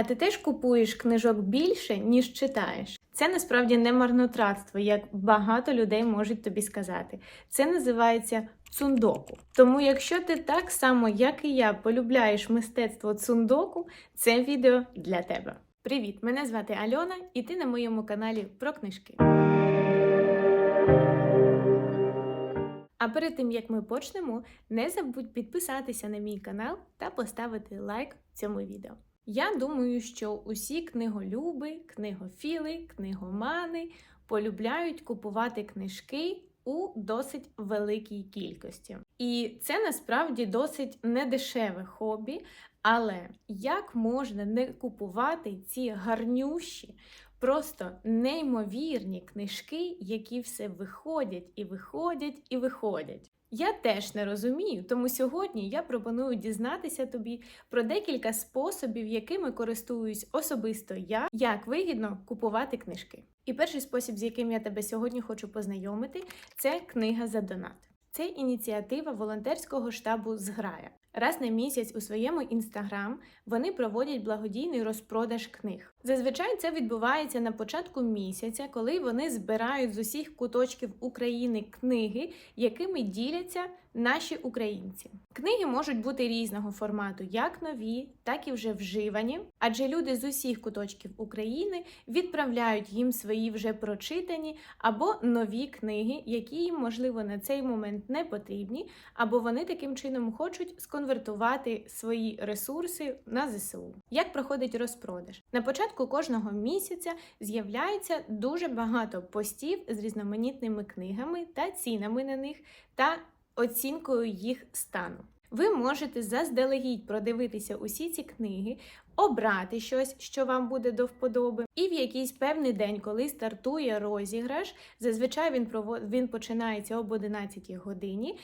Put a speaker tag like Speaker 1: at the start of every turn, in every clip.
Speaker 1: А ти теж купуєш книжок більше, ніж читаєш. Це насправді не марнотратство, як багато людей можуть тобі сказати. Це називається цундоку. Тому, якщо ти так само, як і я, полюбляєш мистецтво цундоку, це відео для тебе. Привіт! Мене звати Альона, і ти на моєму каналі про книжки. А перед тим як ми почнемо, не забудь підписатися на мій канал та поставити лайк цьому відео. Я думаю, що усі книголюби, книгофіли, книгомани полюбляють купувати книжки у досить великій кількості. І це насправді досить недешеве хобі. Але як можна не купувати ці гарнющі, просто неймовірні книжки, які все виходять і виходять і виходять? Я теж не розумію, тому сьогодні я пропоную дізнатися тобі про декілька способів, якими користуюсь особисто я, як вигідно купувати книжки. І перший спосіб, з яким я тебе сьогодні хочу познайомити, це книга за донат. Це ініціатива волонтерського штабу Зграя. Раз на місяць у своєму інстаграм вони проводять благодійний розпродаж книг. Зазвичай це відбувається на початку місяця, коли вони збирають з усіх куточків України книги, якими діляться наші українці. Книги можуть бути різного формату, як нові, так і вже вживані, адже люди з усіх куточків України відправляють їм свої вже прочитані або нові книги, які їм, можливо, на цей момент не потрібні, або вони таким чином хочуть сконвертувати свої ресурси на ЗСУ. Як проходить розпродаж? На початку кожного місяця з'являється дуже багато постів з різноманітними книгами та цінами на них та оцінкою їх стану. Ви можете заздалегідь продивитися усі ці книги, обрати щось, що вам буде до вподоби, і в якийсь певний день, коли стартує розіграш, зазвичай він він починається об 11 годині.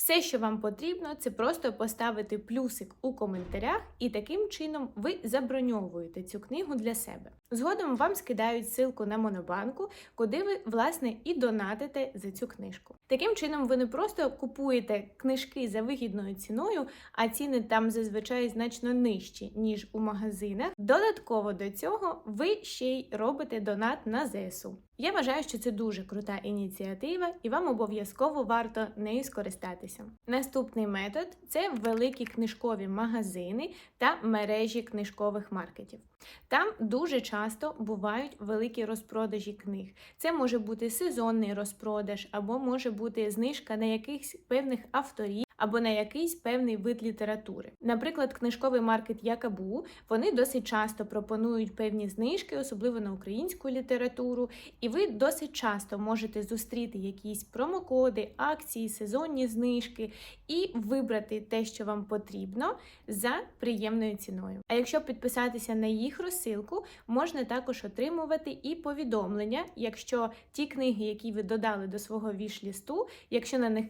Speaker 1: Все, що вам потрібно, це просто поставити плюсик у коментарях, і таким чином ви заброньовуєте цю книгу для себе. Згодом вам скидають ссылку на Монобанку, куди ви, власне, і донатите за цю книжку. Таким чином, ви не просто купуєте книжки за вигідною ціною, а ціни там зазвичай значно нижчі, ніж у магазинах. Додатково до цього ви ще й робите донат на ЗСУ. Я вважаю, що це дуже крута ініціатива, і вам обов'язково варто нею скористатися. Наступний метод це великі книжкові магазини та мережі книжкових маркетів. Там дуже часто бувають великі розпродажі книг. Це може бути сезонний розпродаж, або може бути знижка на якихось певних авторів. Або на якийсь певний вид літератури. Наприклад, книжковий маркет Якабу вони досить часто пропонують певні знижки, особливо на українську літературу, і ви досить часто можете зустріти якісь промокоди, акції, сезонні знижки і вибрати те, що вам потрібно, за приємною ціною. А якщо підписатися на їх розсилку, можна також отримувати і повідомлення, якщо ті книги, які ви додали до свого віш-лісту, якщо на них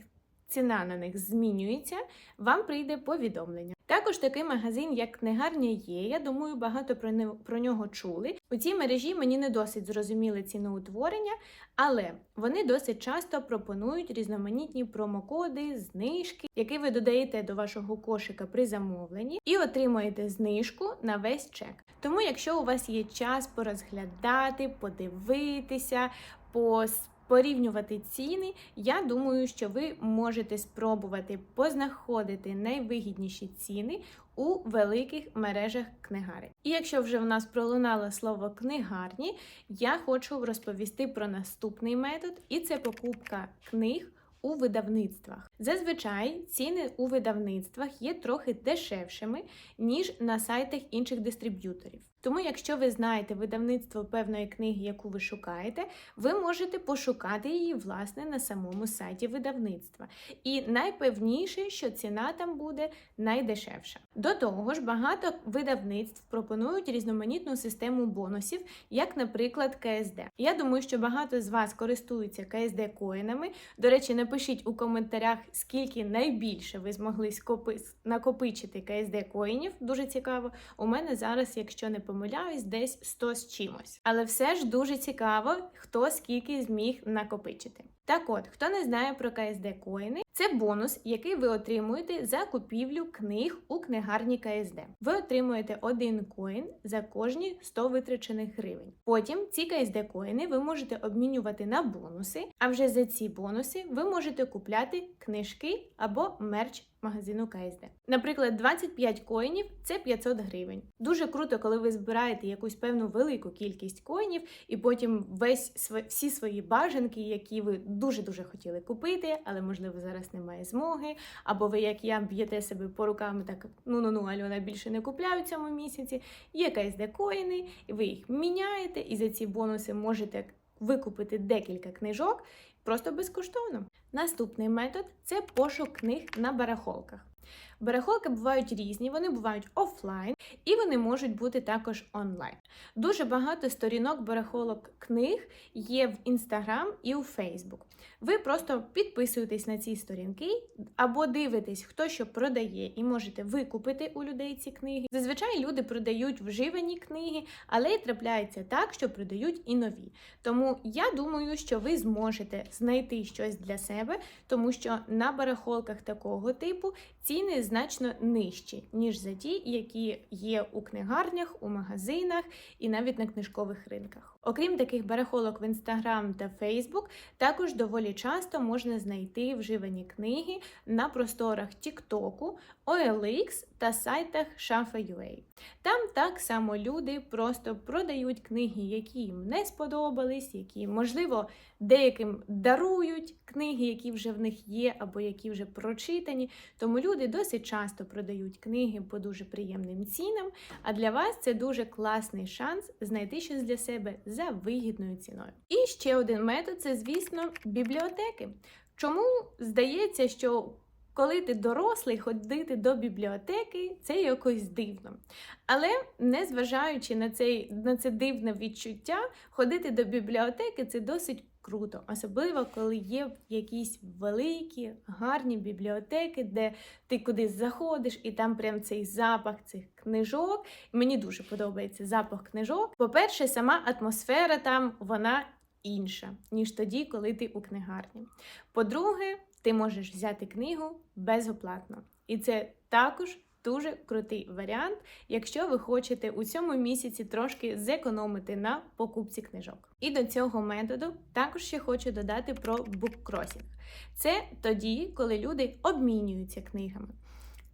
Speaker 1: ціна на них змінюється, вам прийде повідомлення. Також такий магазин, як книгарня є. Я думаю, багато про не про нього чули. У цій мережі мені не досить зрозуміли ціноутворення, але вони досить часто пропонують різноманітні промокоди, знижки, які ви додаєте до вашого кошика при замовленні, і отримуєте знижку на весь чек. Тому, якщо у вас є час порозглядати, подивитися, пос порівнювати ціни, я думаю, що ви можете спробувати познаходити найвигідніші ціни у великих мережах книгарень. І якщо вже в нас пролунало слово книгарні, я хочу розповісти про наступний метод, і це покупка книг. У видавництвах зазвичай ціни у видавництвах є трохи дешевшими, ніж на сайтах інших дистриб'юторів. Тому, якщо ви знаєте видавництво певної книги, яку ви шукаєте, ви можете пошукати її власне на самому сайті видавництва. І найпевніше, що ціна там буде найдешевша. До того ж, багато видавництв пропонують різноманітну систему бонусів, як, наприклад, КСД. Я думаю, що багато з вас користуються КСД коїнами. До речі, напишіть у коментарях, скільки найбільше ви змогли накопичити КСД коїнів. Дуже цікаво. У мене зараз, якщо не помиляюсь, десь 100 з чимось. Але все ж дуже цікаво, хто скільки зміг накопичити. Так от, хто не знає про КСД коїни, це бонус, який ви отримуєте за купівлю книг у книгарні КСД. Ви отримуєте один коін за кожні 100 витрачених гривень. Потім ці КСД коїни ви можете обмінювати на бонуси, а вже за ці бонуси ви можете купляти книжки або мерч магазину КСД. Наприклад, 25 коїнів це 500 гривень. Дуже круто, коли ви збираєте якусь певну велику кількість коїнів, і потім весь всі свої бажанки, які ви дуже дуже хотіли купити, але можливо зараз немає змоги. Або ви, як я, б'єте себе по рукам, так ну ну Альона більше не купляю в цьому місяці. Є КСД коїни, і ви їх міняєте, і за ці бонуси можете викупити декілька книжок просто безкоштовно. Наступний метод це пошук книг на барахолках. Барахолки бувають різні, вони бувають офлайн і вони можуть бути також онлайн. Дуже багато сторінок барахолок книг є в Instagram і у Facebook. Ви просто підписуєтесь на ці сторінки або дивитесь, хто що продає, і можете викупити у людей ці книги. Зазвичай люди продають вживані книги, але й трапляється так, що продають і нові. Тому я думаю, що ви зможете знайти щось для себе, тому що на барахолках такого типу ціни значно нижчі, ніж за ті, які є у книгарнях, у магазинах і навіть на книжкових ринках. Окрім таких барахолок в Instagram та Facebook, також доволі часто можна знайти вживані книги на просторах TikTok, OLX та сайтах Shafa.ua. Там так само люди просто продають книги, які їм не сподобались, які, можливо, деяким дарують книги, які вже в них є, або які вже прочитані. Тому люди досить часто продають книги по дуже приємним цінам. А для вас це дуже класний шанс знайти щось для себе за вигідною ціною. І ще один метод це, звісно, бібліотеки. Чому здається, що коли ти дорослий, ходити до бібліотеки це якось дивно. Але незважаючи на цей, на це дивне відчуття, ходити до бібліотеки це досить круто, особливо коли є якісь великі, гарні бібліотеки, де ти кудись заходиш, і там прям цей запах цих книжок. Мені дуже подобається запах книжок. По-перше, сама атмосфера там вона інша, ніж тоді, коли ти у книгарні. По-друге, ти можеш взяти книгу безоплатно. І це також дуже крутий варіант, якщо ви хочете у цьому місяці трошки зекономити на покупці книжок. І до цього методу також ще хочу додати про буккросінг. Це тоді, коли люди обмінюються книгами.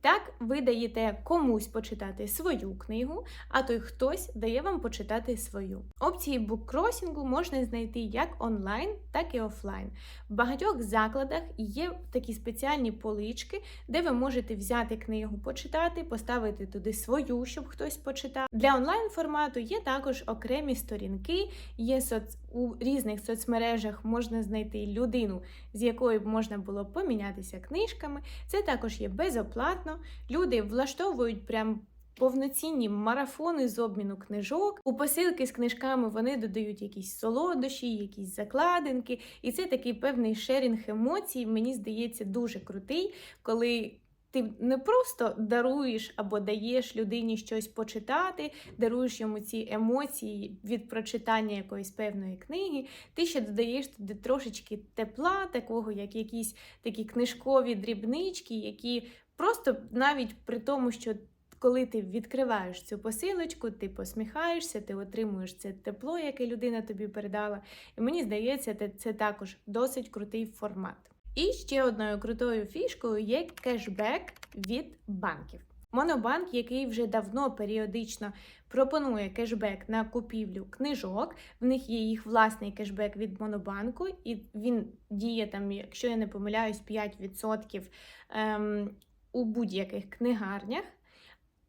Speaker 1: Так, ви даєте комусь почитати свою книгу, а той хтось дає вам почитати свою. Опції буккросінгу можна знайти як онлайн, так і офлайн. В багатьох закладах є такі спеціальні полички, де ви можете взяти книгу, почитати, поставити туди свою, щоб хтось почитав. Для онлайн формату є також окремі сторінки, є соц... у різних соцмережах можна знайти людину, з якою б можна було помінятися книжками. Це також є безоплатно. Люди влаштовують прям. Повноцінні марафони з обміну книжок. У посилки з книжками вони додають якісь солодощі, якісь закладинки. І це такий певний шерінг емоцій, мені здається, дуже крутий, коли ти не просто даруєш або даєш людині щось почитати, даруєш йому ці емоції від прочитання якоїсь певної книги. Ти ще додаєш туди трошечки тепла, такого, як якісь такі книжкові дрібнички, які просто навіть при тому, що коли ти відкриваєш цю посилочку, ти посміхаєшся, ти отримуєш це тепло, яке людина тобі передала. І мені здається, це, також досить крутий формат. І ще одною крутою фішкою є кешбек від банків. Монобанк, який вже давно періодично пропонує кешбек на купівлю книжок. В них є їх власний кешбек від Монобанку, і він діє там, якщо я не помиляюсь, 5% ем, у будь-яких книгарнях.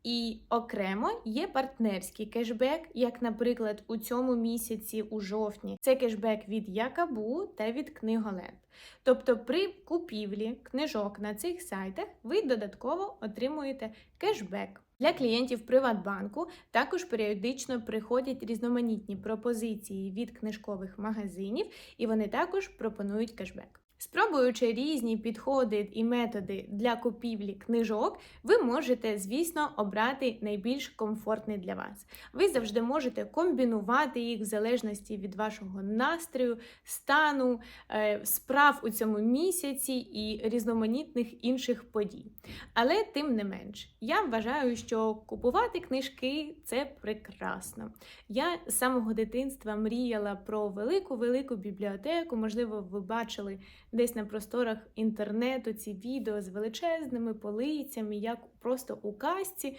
Speaker 1: І окремо є партнерський кешбек, як, наприклад, у цьому місяці, у жовтні, це кешбек від Якабу та від Книголенд. Тобто при купівлі книжок на цих сайтах ви додатково отримуєте кешбек. Для клієнтів Приватбанку також періодично приходять різноманітні пропозиції від книжкових магазинів, і вони також пропонують кешбек. Спробуючи різні підходи і методи для купівлі книжок, ви можете, звісно, обрати найбільш комфортний для вас. Ви завжди можете комбінувати їх в залежності від вашого настрою, стану, е, справ у цьому місяці і різноманітних інших подій. Але тим не менш, я вважаю, що купувати книжки це прекрасно. Я з самого дитинства мріяла про велику-велику бібліотеку. Можливо, ви бачили десь на просторах інтернету ці відео з величезними полицями, як просто у казці.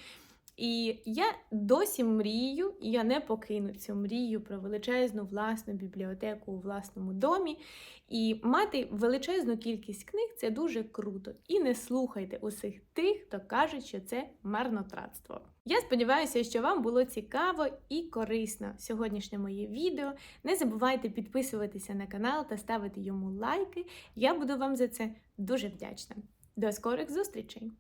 Speaker 1: І я досі мрію, і я не покину цю мрію про величезну власну бібліотеку у власному домі. І мати величезну кількість книг це дуже круто. І не слухайте усіх тих, хто каже, що це марнотратство. Я сподіваюся, що вам було цікаво і корисно сьогоднішнє моє відео. Не забувайте підписуватися на канал та ставити йому лайки. Я буду вам за це дуже вдячна. До скорих зустрічей!